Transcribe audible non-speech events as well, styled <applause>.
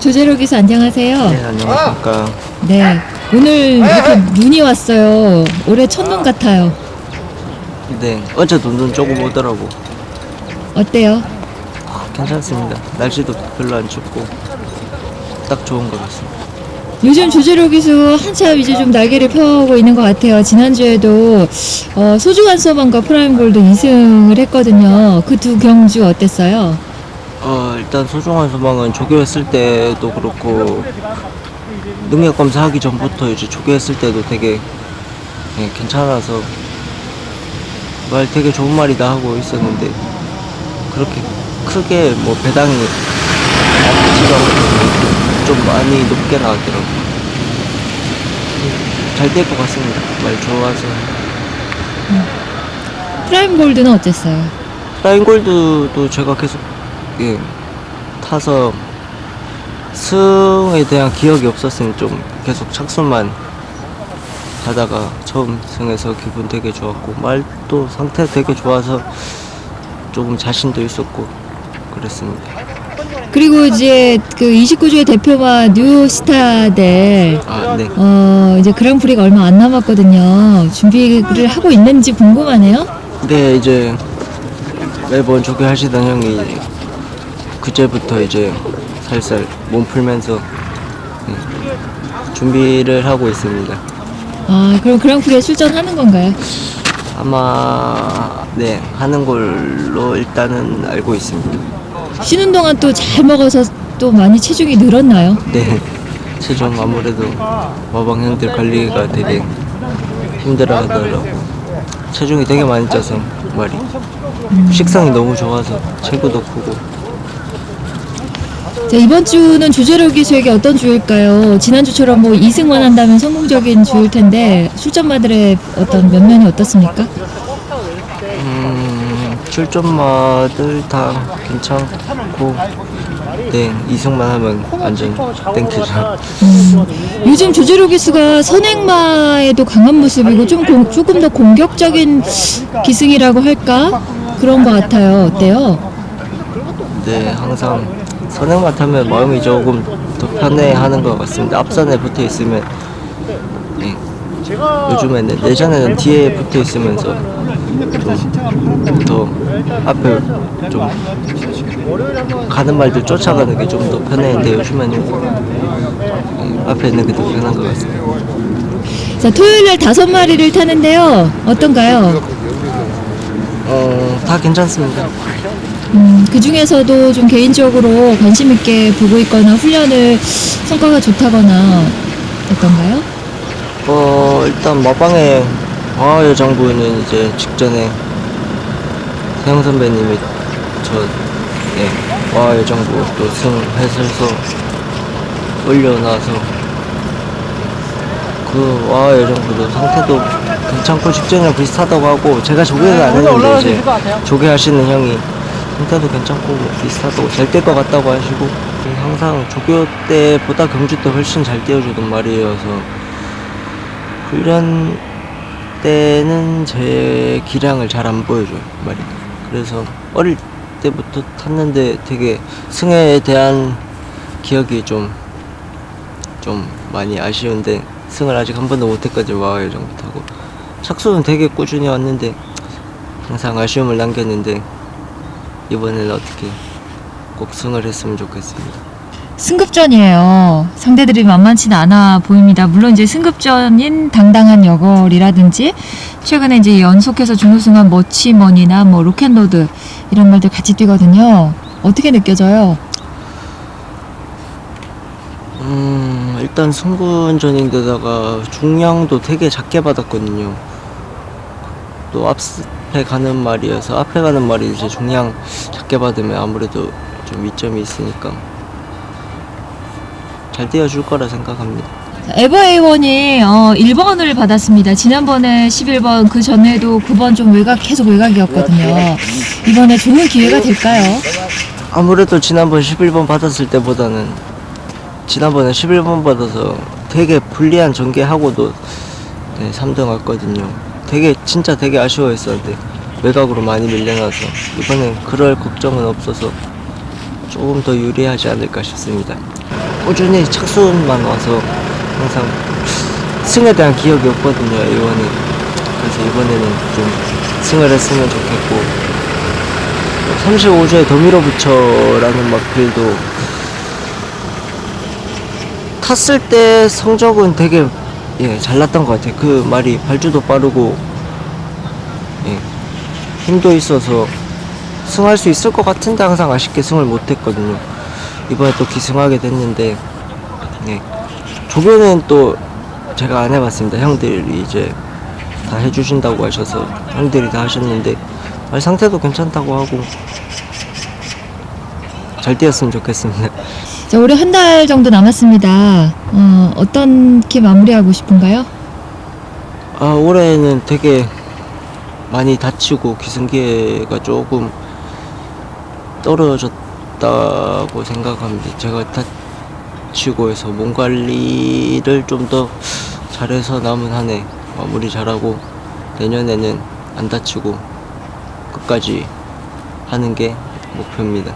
조재로 기수 안녕하세요. 네, 안녕하십니까. 네. 오늘 이렇게 눈이 왔어요. 올해 첫눈 같아요. 네, 어제도 눈 조금 오더라고. 어때요? 아, 괜찮습니다. 날씨도 별로 안 춥고 딱 좋은 것 같습니다. 요즘 조재로 기수 한참 이제 좀 날개를 펴고 있는 것 같아요. 지난주에도 어, 소중한 소방과 프라임 골드 2승을 했거든요. 그 두 경주 어땠어요? 어, 일단 소중한 소망은 조교했을 때도 그렇고 능력 검사하기 전부터 이제 조교했을 때도 되게 예, 괜찮아서 말 되게 좋은 말이다 하고 있었는데 그렇게 크게 뭐 배당이 좀 많이 높게 나왔더라고요. 잘 될 것 같습니다. 말 좋아서. 프라임 골드는 어땠어요? 라인골드도 제가 계속 예, 타서 승에 대한 기억이 없었으니 좀 계속 착순만 하다가 처음 승해서 기분 되게 좋았고 말도 상태 되게 좋아서 조금 자신도 있었고 그랬습니다. 그리고 이제 그 29주의 대표와 뉴스타들 아, 네. 어, 이제 그랑프리가 얼마 안 남았거든요. 준비를 하고 있는지 궁금하네요. 네, 이제 매번 조교하시던 형이 그제부터 이제 살살 몸 풀면서 예, 준비를 하고 있습니다. 아, 그럼 그랑프리에 출전하는 건가요? 아마 네 하는 걸로 일단은 알고 있습니다. 쉬는 동안 또 잘 먹어서 또 많이 체중이 늘었나요? 네 <laughs> 체중 아무래도 마방 형들 관리가 되게 힘들어하더라고. 체중이 되게 많이 쪄서 말이 식성이 너무 좋아서 체구도 크고 자, 이번 주는 주제로 기수에게 어떤 주일까요? 지난주처럼 뭐 2승만 한다면 성공적인 주일 텐데 출전마들의 어떤 면면이 어떻습니까? 음 출전마들 다 괜찮고 네 이승만 하면 완전 땡큐죠. 요즘 조제로 기수가 선행마에도 강한 모습이고 좀 공- 조금 더 공격적인 기승이라고 할까? 그런 것 같아요. 어때요? 네, 항상 선행만 타면 마음이 조금 더 편해하는 것 같습니다. 앞선에 붙어 있으면 네, 요즘에는 예전에는 뒤에 붙어 있으면서 좀 더 앞에 좀 가는 말들 쫓아가는 게 좀 더 편했는데 요즘에는 네, 앞에 있는 게 더 편한 것 같습니다. 자, 토요일 날 다섯 마리를 타는데요. 어떤가요? 어, 다 괜찮습니다. 음, 그 중에서도 좀 개인적으로 관심 있게 보고 있거나 훈련을 성과가 좋다거나 어떤가요? 어 일단 마방의 화여 장부는 이제 직전에 세영 선배님이 저 예, 화여 장부 또 승해서 올려놔서 그 화여장부도 상태도 괜찮고 직전이랑 비슷하다고 하고 제가 조개를 안 했는데 이제 조개 하시는 형이 상태도 괜찮고 뭐 비슷하다고 잘뛸 것 같다고 하시고 항상 조교 때보다 경주 때 훨씬 잘 뛰어주던 말이어서 훈련 때는 제 기량을 잘 안 보여줘요 말이. 그래서 어릴 때부터 탔는데 되게 승에 대한 기억이 좀좀 많이 아쉬운데 승을 아직 한 번도 못했거든요 와요 정도 타고. 착수는 되게 꾸준히 왔는데 항상 아쉬움을 남겼는데 이번에는 어떻게 꼭 승을 했으면 좋겠습니다 승급전이에요. 상대들이 만만치는 않아 보입니다. 물론 이제 승급전인 당당한 여걸이라든지 최근에 이제 연속해서 준우승한 머치머니나 뭐 로켓로드 이런 말들 같이 뛰거든요. 어떻게 느껴져요? 음, 일단 승군전인데다가 중량도 되게 작게 받았거든요. 또 앞 에 가는 말이어서 앞에 가는 말이 이제 중량 작게 받으면 아무래도 좀 이점이 있으니까 잘 띄워줄 거라 생각합니다. 에버에이원이 어, 1번을 받았습니다. 지난번에 11번, 그 전에도 9번 좀 외곽, 계속 외곽이었거든요. 이번에 좋은 기회가 될까요? 아무래도 지난번 11번 받았을 때보다는 지난번에 11번 받아서 되게 불리한 전개하고도 네, 3등 왔거든요. 되게 진짜 되게 아쉬워했었는데. 외곽으로 많이 밀려나서. 이번엔 그럴 걱정은 없어서 조금 더 유리하지 않을까 싶습니다. 꾸준히 착수만 와서 항상 승에 대한 기억이 없거든요 A1은 그래서 이번에는 좀 승을 했으면 좋겠고. 35주에 더 밀어붙여라는 막 글도 탔을 때 성적은 되게 예, 잘났던 것 같아요. 그 말이 발주도 빠르고 예, 힘도 있어서 승할 수 있을 것 같은데 항상 아쉽게 승을 못했거든요. 이번에 또 기승하게 됐는데 예, 조교는 또 제가 안 해봤습니다. 형들이 이제 다 해주신다고 하셔서 형들이 다 하셨는데 말 상태도 괜찮다고 하고 잘 뛰었으면 좋겠습니다. 자, 올해 한 달 정도 남았습니다. 어, 어떻게 마무리하고 싶은가요? 아 올해는 되게 많이 다치고 기승기가 조금 떨어졌다고 생각합니다. 제가 다치고 해서 몸 관리를 좀 더 잘해서 남은 한 해 마무리 잘하고 내년에는 안 다치고 끝까지 하는 게 목표입니다.